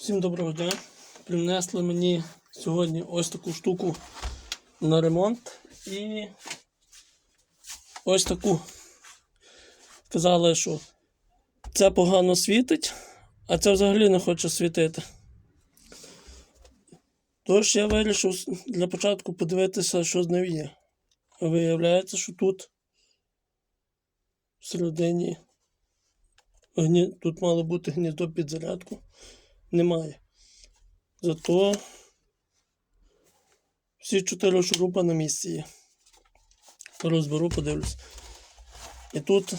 Всім доброго дня. Принесли мені сьогодні ось таку штуку на ремонт і ось таку. Казали, що це погано світить, а це взагалі не хоче світити. Тож я вирішив для початку подивитися, що з нею є. Виявляється, що тут всередині тут мало бути гніздо під зарядку. Немає. Зато всі чотири шурупа на місці є. Розберу, подивлюсь. І тут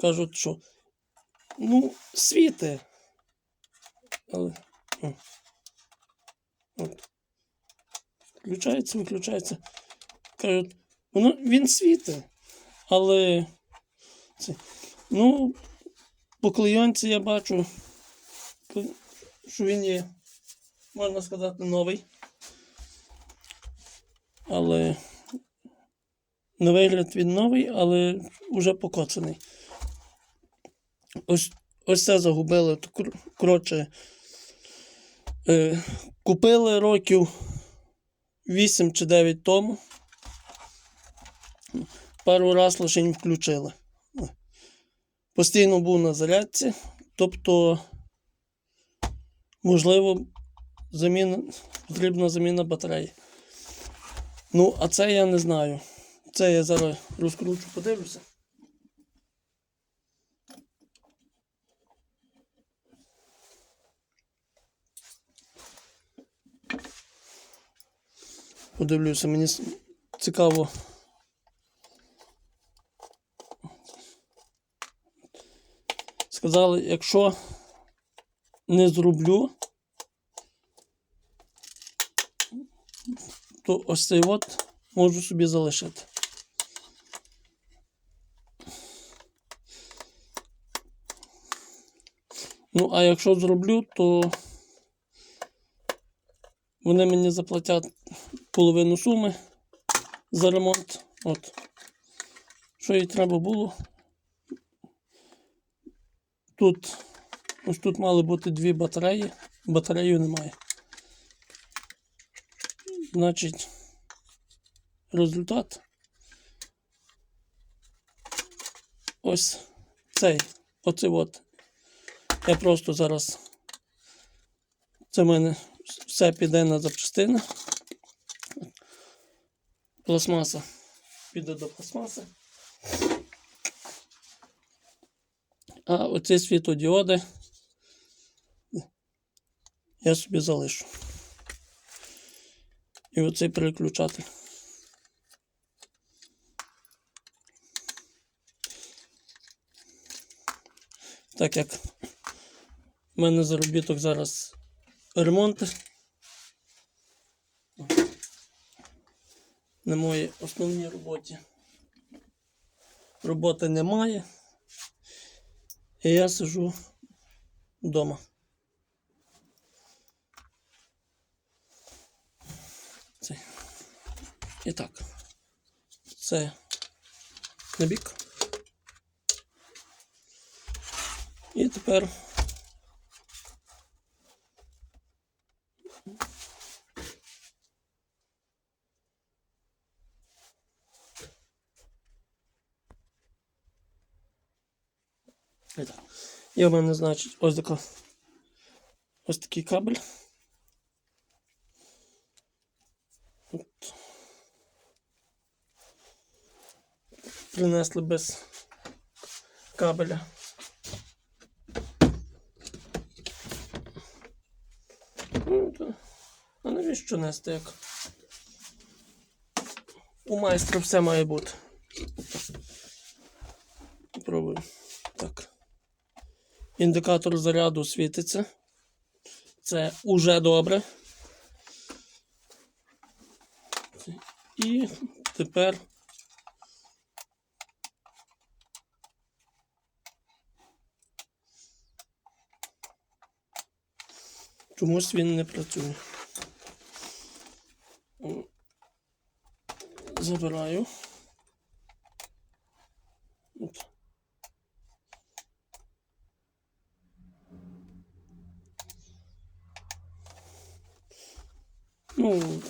кажуть, що ну, світи. Але. о. От. Включається, виключається. Кажуть, воно він світить. Але. Це, ну, по клейонці я бачу, що він є, можна сказати, новий. Але на вигляд він новий, але вже покоцаний. Ось, ось це загубили. Коротше, е, купили років 8 чи 9 тому. Пару раз лише не включили. Постійно був на зарядці, тобто, можливо, заміна, потрібна заміна батареї. Ну, а це я не знаю. Це я зараз розкручу, подивлюся. Подивлюся, мені цікаво. Сказали, якщо не зроблю, то ось цей от можу собі залишити. Ну, а якщо зроблю, то вони мені заплатять половину суми за ремонт. От. Що їй треба було? Тут, ось тут мали бути дві батареї. Батареї немає. Значить, результат. Ось цей. Оцей от. Я просто зараз. Це в мене все піде на запчастини. Пластмаса піде до пластмаси. А оці світодіоди я собі залишу. І оцей переключатель. Так як в мене заробіток зараз ремонти. На моїй основній роботі. Роботи немає. І я сижу вдома. І так. Це на бік. І тепер І так. І в мене, значить, ось така. Ось такий кабель. Принесли без кабеля. Ну, а навіщо нести як? У майстра все має бути. Попробую. Так. Індикатор заряду світиться. Це уже добре. І тепер Чомусь він не працює. Забираю. От. Ну,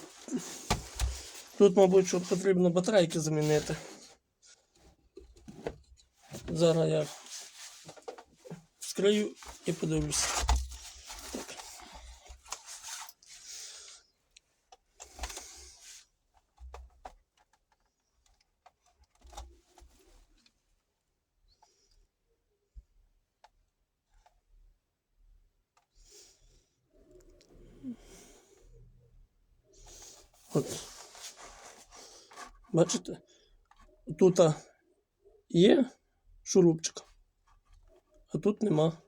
тут, мабуть, що потрібно батарейки замінити. Зараз я вскрию і подивлюся. Бачите? Тут є шурупчик, а тут нема.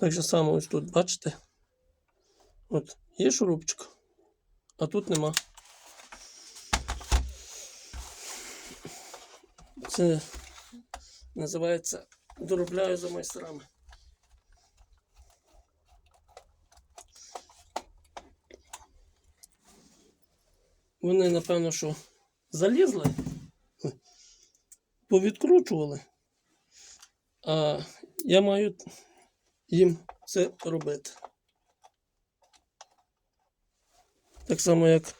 Так же само ось тут, бачите? От, є шурупчик, а тут нема. Це називається доробляю за майстрами. Вони, напевно, що залізли, повідкручували, а я маю їм це робити. Так само, як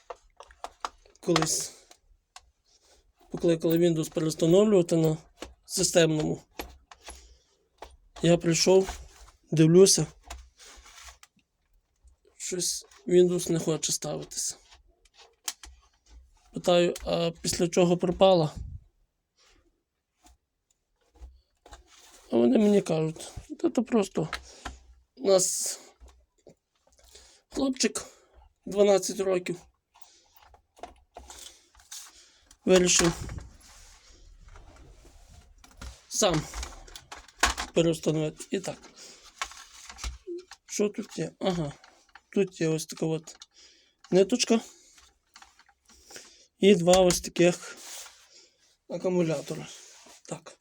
колись покликали Windows перестановлювати на системному. Я прийшов, дивлюся, щось Windows не хоче ставитися. Питаю, а після чого пропала? А вони мені кажуть, то просто у нас хлопчик 12 років вирішив сам переустановити. І так. Що тут є? Ага. Тут є ось така от ниточка. І два ось таких акумулятора. Так.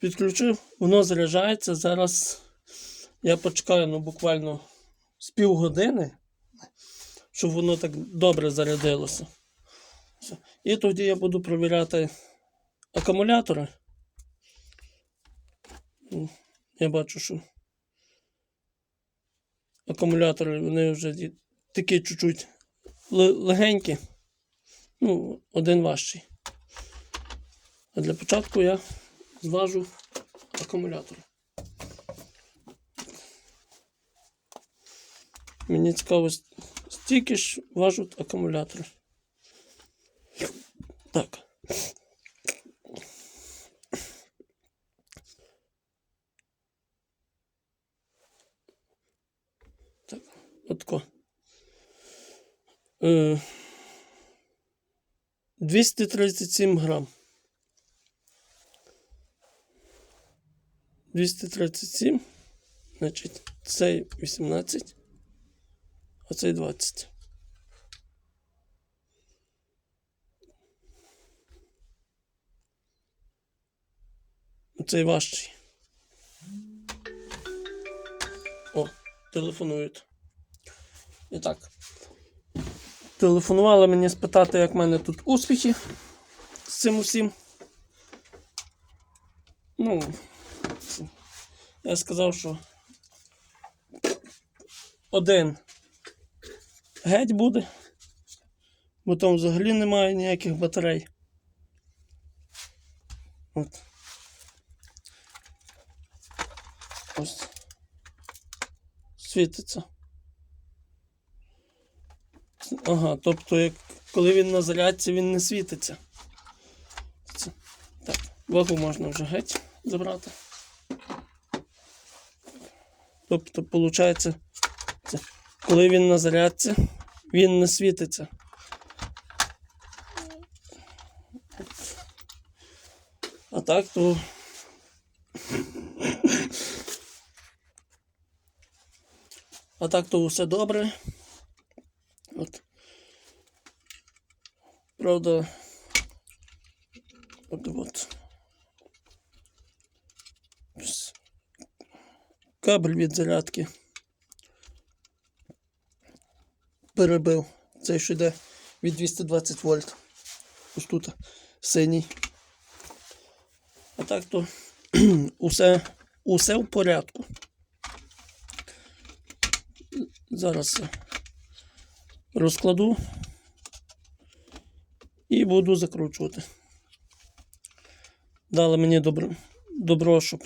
Підключив, воно заряджається. Зараз я почекаю ну, буквально з півгодини, щоб воно так добре зарядилося. І тоді я буду провіряти акумулятори. Ну, Я бачу, що акумулятори вони вже такі чуть-чуть легенькі. Ну, один важчий. А для початку я зважу акумулятор. Мені цікаво, стільки ж важуть акумулятори. Так. Так, отко. Е, 237 грам. 237. Значить, цей 18. Оцей 20. Оцей важчий. О, телефонують. І так. Телефонували мені спитати, як в мене тут успіхи з цим усім. Ну, я сказав, що один геть буде, бо там взагалі немає ніяких батарей. От. Ось. Світиться. Ага, тобто, як, коли він на зарядці, він не світиться. Це. Так, вагу можна вже геть забрати. Тобто, виходить, коли він на зарядці, він не світиться. А так то. А так то все добре. От. Правда, от, от. Кабель від зарядки. Перебив. Цей що йде від 220 вольт. Ось тут синій. А так то усе, усе в порядку. Зараз це розкладу і буду закручувати. Дали мені добро, добро щоб,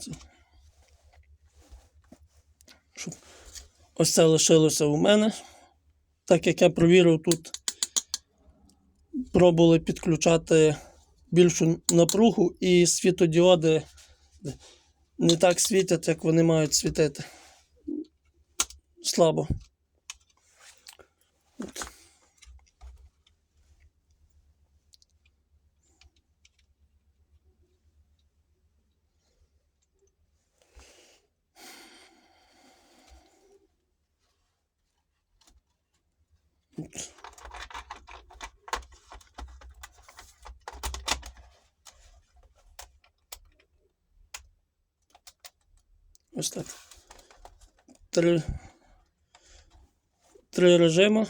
це, щоб ось це лишилося у мене. Так як я провірив тут, пробували підключати більшу напругу і світодіоди не так світять, як вони мають світити. Слабо. От. Ось так. Три, три режими.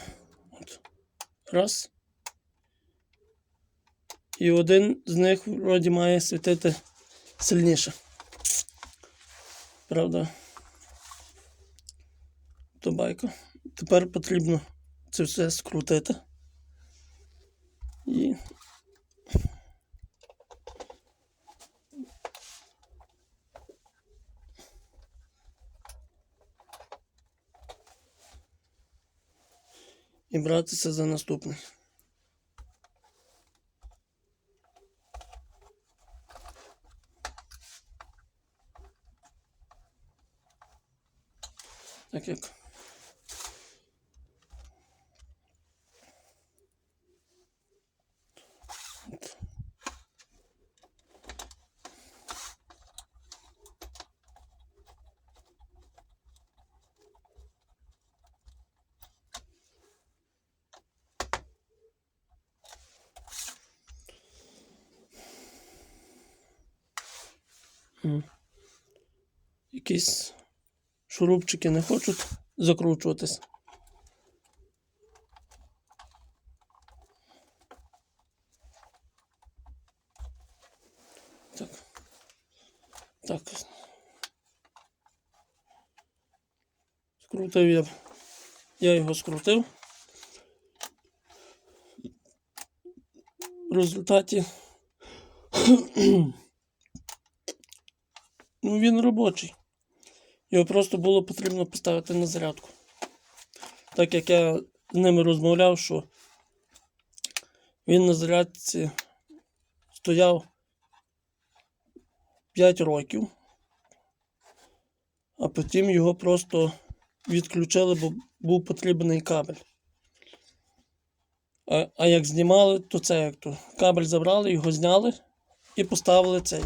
От. Раз. І один з них вроді має світити сильніше. Правда? То байка. Тепер потрібно це все скрутити. І і братися за наступний. Так як. Якісь шурупчики не хочуть закручуватись. Так. Так. Скрутив я. Я його скрутив. В результаті Ну, він робочий. Його просто було потрібно поставити на зарядку. Так як я з ними розмовляв, що він на зарядці стояв 5 років, а потім його просто відключили, бо був потрібний кабель. А, а як знімали, то це як то. Кабель забрали, його зняли і поставили цей.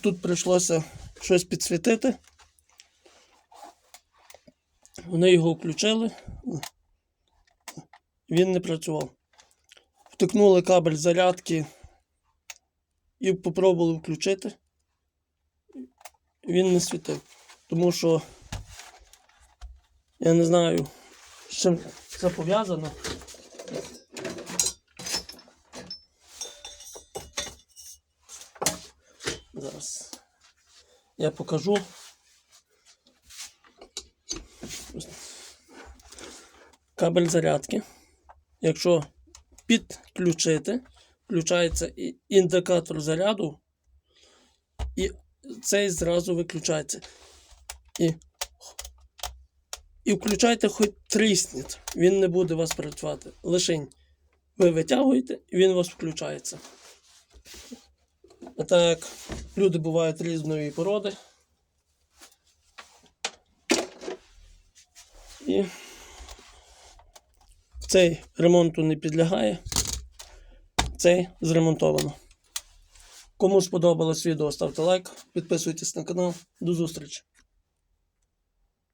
Тут прийшлося щось підсвітити. Вони його включили. Він не працював. Втикнули кабель зарядки і попробували включити. Він не світив. Тому що я не знаю, з чим це пов'язано. Зараз я покажу. Кабель зарядки. Якщо підключити, включається індикатор заряду, і цей зразу виключається. І, і включайте хоч трісніть, він не буде вас працювати. Лишень ви витягуєте і він у вас включається. Так, люди бувають різної породи. І цей ремонту не підлягає. Цей зремонтовано. Кому сподобалось відео, ставте лайк, підписуйтесь на канал. До зустрічі!